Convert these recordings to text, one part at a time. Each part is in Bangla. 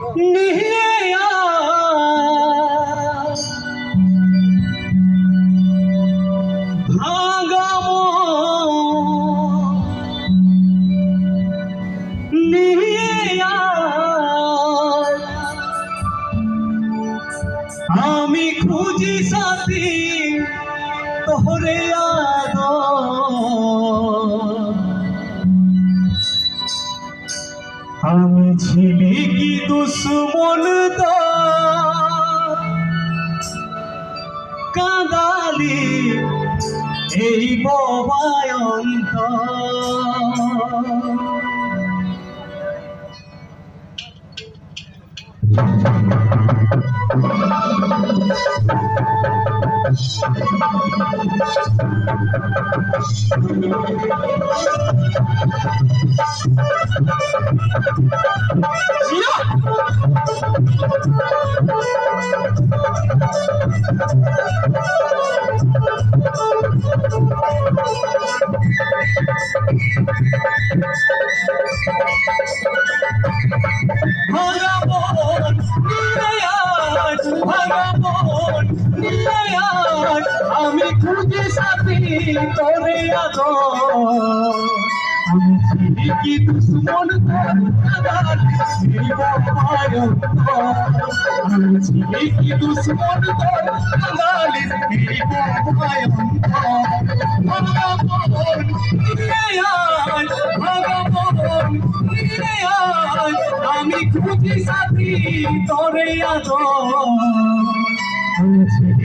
নিয়ে। আমি খুঁজি সাথী তোহরে আদর আমি ছিলি কি দুশ্মন কাঁদালি এই ববায়ন্ত। ভাগাবন নিরায়াত আমি খুঁজে সাথী তোরে ছিলি কি দুশ্মন কি কাদার ভাগাবন নিরায়াত ভাগাবন নিরায়াত আমি খুঁজি সাথী তোরে ছিলি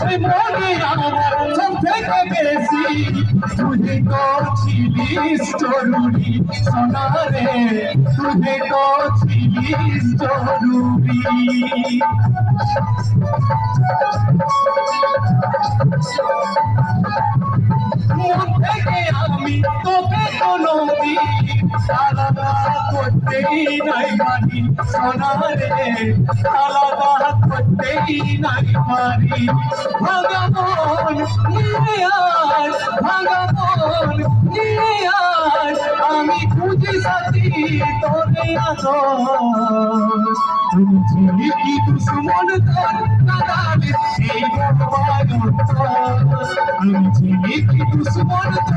ওই মনে আমার সব থেকে বেশি তুই তো ছিলিস জরুরি সোনারে তুই তো ছিলিস জরুরি মন থেকে আমি তোকে কোনো দিন করতেই নাই পারি সোনারে আলাদা করতেই নাই পারি ভগবান নিয়ে আয় ভগবান নিয়ে আয় আমি খুঁজি সাথী তোরে আদর আমি ছিলি কি দুশ্মন তোর কাদালে এই ভগবান আমি ছিলি কি দুশ্মন তোর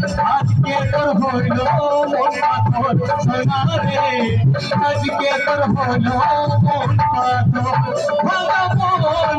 আজকে তোর হইল মন পাথর সোনা রে আজকে তোর হইল মন পাথর ভাঙা মন